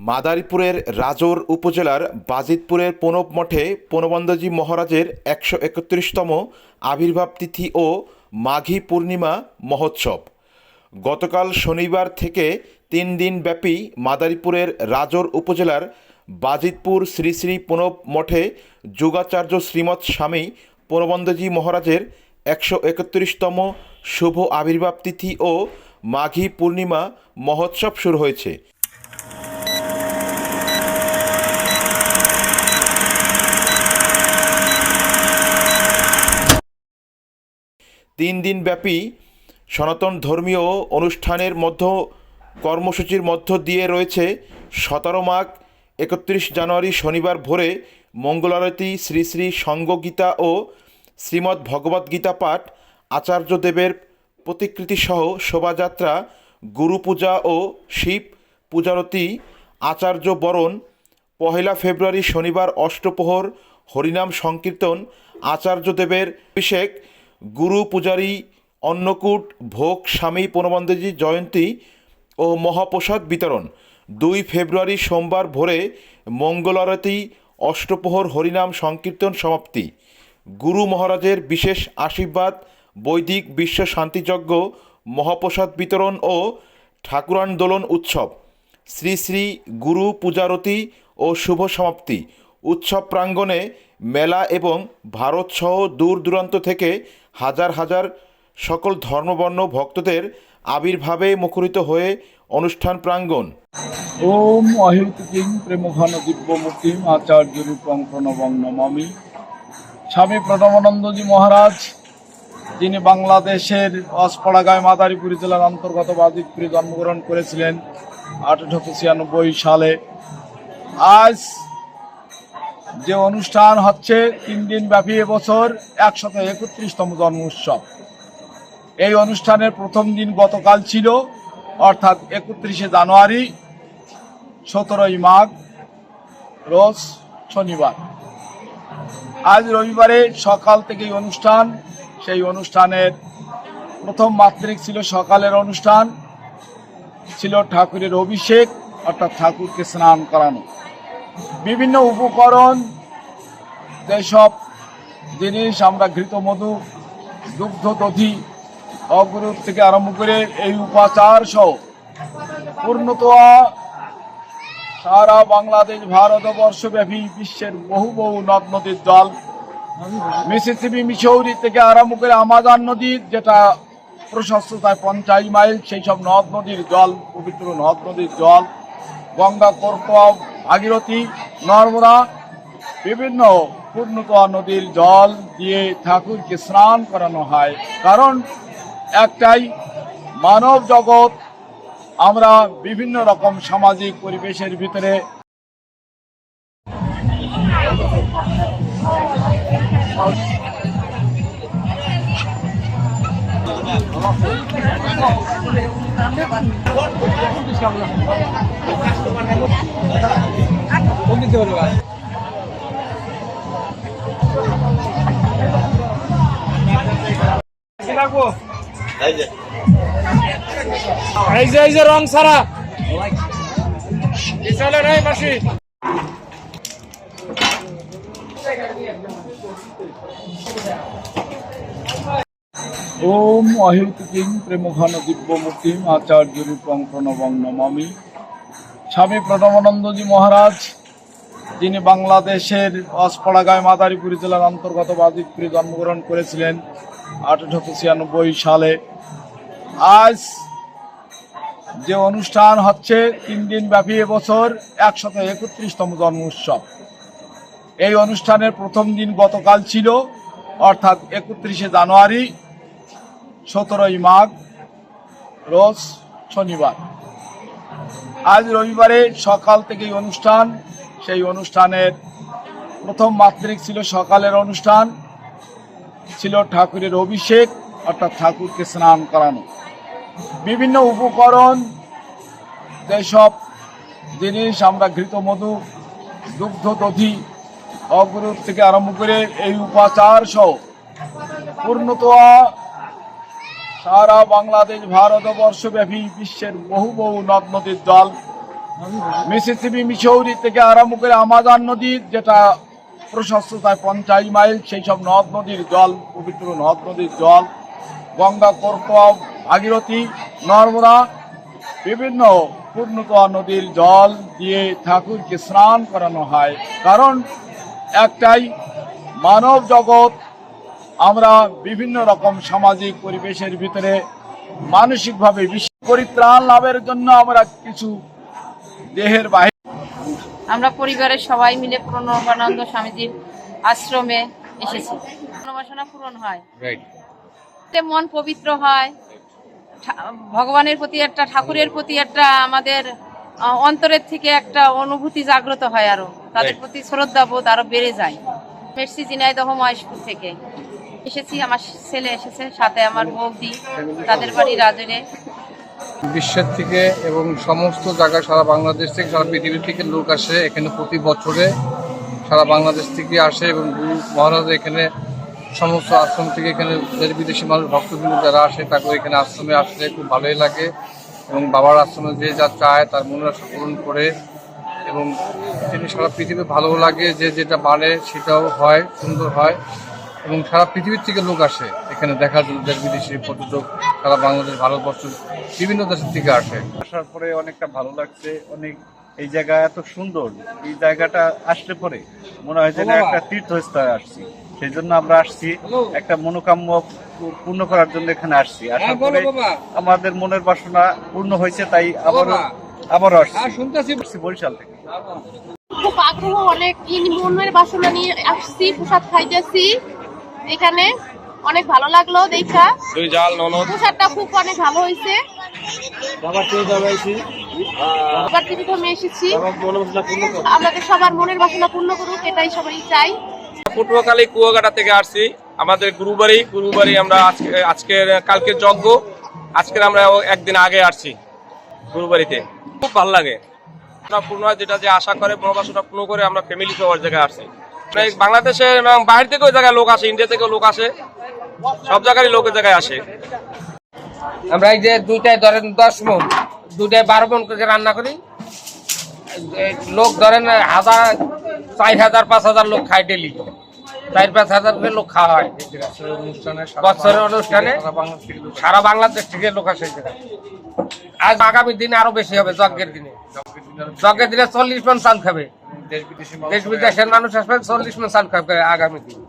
মাদারীপুরের রাজোর উপজেলার বাজিতপুরের প্রণব মঠে প্রণবানন্দজি মহারাজের একশো একত্রিশতম আবির্ভাব তিথি ও মাঘী পূর্ণিমা মহোৎসব। গতকাল শনিবার থেকে তিন দিন ব্যাপী মাদারীপুরের রাজোর উপজেলার বাজিতপুর শ্রী শ্রী প্রণব মঠে যোগাচার্য শ্রীমৎ স্বামী প্রণবানন্দজি মহারাজের একশো একত্রিশতম শুভ আবির্ভাব তিথি ও মাঘী পূর্ণিমা মহোৎসব শুরু হয়েছে। তিন দিন ব্যাপী সনাতন ধর্মীয় অনুষ্ঠানের মধ্য, কর্মসূচির মধ্য দিয়ে রয়েছে সতেরো মাঘ, একত্রিশ জানুয়ারি শনিবার ভোরে মঙ্গলারতি শ্রী শ্রী সঙ্গগীতা ও শ্রীমদ্ ভগবদ্গীতা পাঠ আচার্যদেবের প্রতিকৃতিসহ শোভাযাত্রা, গুরু পূজা ও শিব পূজারতি আচার্য বরণ, পহেলা ফেব্রুয়ারি শনিবার অষ্টপ্রহর হরিনাম সংকীর্তন আচার্যদেবের অভিষেক গুরু পূজারী, অন্নকূট, ভোগ, স্বামী প্রণবন্দজি জয়ন্তী ও মহাপ্রসাদ বিতরণ। দুই ফেব্রুয়ারি সোমবার ভোরে মঙ্গলারতি অষ্টপ্রহর হরিনাম সংকীর্তন সমাপ্তি। গুরু মহারাজের বিশেষ আশীর্বাদ, বৈদিক বিশ্ব শান্তিযজ্ঞ, মহাপ্রসাদ বিতরণ ও ঠাকুরান্দোলন উৎসব। শ্রী শ্রী গুরু পূজারতি ও শুভ সমাপ্তি। উৎসব প্রাঙ্গণে মেলা এবং ভারতসহ দূর দূরান্ত থেকে হাজার হাজার সকল ধর্মবর্ণ ভক্তদের আবির্ভাবে মুখরিত হয়ে অনুষ্ঠান প্রাঙ্গণ। ওম অহেতুকিং প্রেমঘন দিব্যমূর্তিম আচার্য রূপং প্রণবং নমামি। স্বামী প্রণবানন্দজি মহারাজ, যিনি বাংলাদেশের অসপাড়াগায় মাদারীপুর জেলার অন্তর্গত বাজিতপুরে জন্মগ্রহণ করেছিলেন আঠারোশো ছিয়ানব্বই সালে। আজ যে অনুষ্ঠান হচ্ছে তিন দিন ব্যাপী এবছর একশত একত্রিশতম জন্ম উৎসব। এই অনুষ্ঠানের প্রথম দিন গতকাল ছিল, অর্থাৎ একত্রিশে জানুয়ারি, সতেরোই মাঘ, রোজ শনিবার। আজ রবিবারে সকাল থেকেই অনুষ্ঠান, সেই অনুষ্ঠানের প্রথম মাত্রিক ছিল সকালের অনুষ্ঠান, ছিল ঠাকুরের অভিষেক, অর্থাৎ ঠাকুরকে স্নান করানো। বিভিন্ন উপকরণ, যেসব জিনিস আমরা ঘৃত মধু, দুগ্ধ, দধি অগ্রুপ থেকে আরম্ভ করে এই উপাচার সহ পূর্ণতয়া সারা বাংলাদেশ ভারতবর্ষব্যাপী বিশ্বের বহু বহু নদ নদীর জল, মিসিসিপি মিসৌরি থেকে আরম্ভ করে আমাজান নদীর যেটা প্রশস্ততায় পঞ্চাশ মাইল সেই সব নদ নদীর জল, পবিত্র নদ নদীর জল গঙ্গা কর্তোয়া ভাগীরথী, নর্মদা, বিভিন্ন পূর্ণতোয়া নদীর জল দিয়ে ঠাকুরকে স্নান করানো হয়। কারণ একটাই মানব জগৎ, আমরা বিভিন্ন রকম সামাজিক পরিবেশের ভিতরে এই যে রং সারা চলে রে মাসি। ওম অহেতুকিং প্রেমঘন দিব্যমূর্তিম আচার্য রূপং প্রণবং নমামি। স্বামী প্রণবানন্দজি মহারাজ, যিনি বাংলাদেশের অসপাড়াগায় মাদারীপুর জেলার অন্তর্গত বাজিতপুরে জন্মগ্রহণ করেছিলেন আঠারোশো ছিয়ানব্বই সালে। আজ যে অনুষ্ঠান হচ্ছে, তিন দিন ব্যাপী এবছর একশত একত্রিশতম জন্ম উৎসব। এই অনুষ্ঠানের প্রথম দিন গতকাল ছিল, অর্থাৎ একত্রিশে জানুয়ারি। সতেরোই মাঘ, রোজ শনিবার। আজ রবিবারে সকাল থেকেই অনুষ্ঠান। সেই অনুষ্ঠানের প্রথম মাত্রিক ছিল সকালের অনুষ্ঠান। ছিল ঠাকুরের অভিষেক, অর্থাৎ ঠাকুরকে স্নান করানো। বিভিন্ন উপকরণ, যেসব জিনিস আমরা ঘৃত মধু, দুগ্ধ, দধি অগ্রুপ থেকে আরম্ভ করে এই উপাচার সহ পূর্ণতয়া সারা বাংলাদেশ ভারতবর্ষব্যাপী বিশ্বের বহু বহু নদ নদীর জল। মিসিসিপি মিসৌরি থেকে আরম্ভ করে আমাজন নদীর যেটা প্রশস্ততায় পঞ্চাশ মাইল, সেই সব নদ নদীর জল, পবিত্র নদ নদীর জল। গঙ্গা করতোয়া ভাগীরথী, নর্মদা, বিভিন্ন পূর্ণতোয়া নদীর জল দিয়ে ঠাকুরকে স্নান করানো হয়। কারণ একটাই মানব জগৎ আমরা বিভিন্ন রকম সামাজিক পরিবেশের ভিতরে মানসিকভাবে বিশ্ব পরিত্রাণ লাভের জন্য আমরা কিছু দেহের বাহির আমরা পরিবারের সবাই মিলে প্রণবানন্দ স্বামীজির আশ্রমে এসেছি। মনোবাসনা পূরণ হয়। মন পবিত্র হয়। ঠা- ভগবানের প্রতি একটা ঠাকুরের প্রতি একটা আমাদের অন্তরের থেকে একটা অনুভূতি জাগ্রত হয় আরও। তাদের প্রতি শ্রদ্ধা বোধ আরও বেড়ে যায়। মের্সি জিনাইদহ মহেশপুর থেকে। এসেছি, আমার ছেলে এসেছে, সাথে আমার বৌদি, তাদের বাড়ি রাজরে বিশ্বের থেকে এবং সমস্ত জায়গায় সারা বাংলাদেশ থেকে, সারা পৃথিবী থেকে লোক আসে এখানে প্রতি বছরে। সারা বাংলাদেশ থেকে আসে এবং গুরু মহারাজ এখানে সমস্ত আশ্রম থেকে এখানে দেশ বিদেশি মানুষ, ভক্তবৃন্দ যারা আসে তাকে এখানে আশ্রমে আসলে খুব ভালোই লাগে এবং বাবার আশ্রমে যে যা চায়, তার মনের আশা পূরণ করে এবং তিনি সারা পৃথিবী ভালো লাগে, যে যেটা মানে সেটাও হয়, সুন্দর হয়। এবং সারা পৃথিবীর থেকে লোক আসে এখানে দেখার জন্য দেশ বিদেশি পর্যটক সারা বাংলাদেশ ভারতবর্ষ বিভিন্ন দেশের থেকে আসে। আসার পরে অনেকটা ভালো লাগছে অনেক এই জায়গা এত সুন্দর এই জায়গাটা আসলে পরে মনে হয় যেন একটা তীর্থস্থানে আসছি। সেই জন্য আমরা আসছি একটা মনোকাম্য পূর্ণ করার জন্য এখানে আসছি। আসার পরে আমাদের মনের বাসনা পূর্ণ হয়েছে তাই আবারও আবারও আসছি। বরিশাল থেকে। খুব আগ্রহ অনেক মনের বাসনা নিয়ে আসছি প্রসাদ খাইতেছি। এখানে অনেক ভালো লাগল দেখা। দুই জাল ননদ। প্রসাদটা খুব অনেক ভালো হয়েছে। বাবার থেকে আমি এসেছি। আমাদের সবার মনের বাসনা পূর্ণ করুক এটাই সবাই চাই। পটুয়াখালী কুয়াকাটা থেকে আসছি। আমাদের গুরুবাড়ি গুরুবাড়ি আমরা আজকে আজকের কালকের যজ্ঞ। আজকের আমরা একদিন আগে আসছি গুরুবাড়িতে। খুব ভালো লাগে। আমরা পূর্ণ যেটা যে আশা করে মনোবাসনা পূর্ণ করে আমরা ফ্যামিলি সবার জায়গায় আসছি। বাংলাদেশে এবং বাইরে থেকেও জায়গায় লোক আসে ইন্ডিয়া থেকেও লোক আসে। সব জায়গারই লোকের জায়গায় আসে। আমরা এই যে দুইটায় ধরেন দশ মন, দুইটায় বারো মন করে রান্না করি। লোক ধরেন হাজার, চার হাজার, পাঁচ হাজার লোক খায় ডেলি চার, পাঁচ হাজার করে লোক খাওয়া হয়। বছরের অনুষ্ঠানে সারা বাংলাদেশ থেকে লোক আসে। আজ আগামী দিনে আরও বেশি হবে, যজ্ঞের দিনে। যজ্ঞের দিনে চল্লিশ মন চাল খাবে। দেশ বিদেশের মানুষ আসবেন চল্লিশ মন চাল খাবে আগামী দিনে।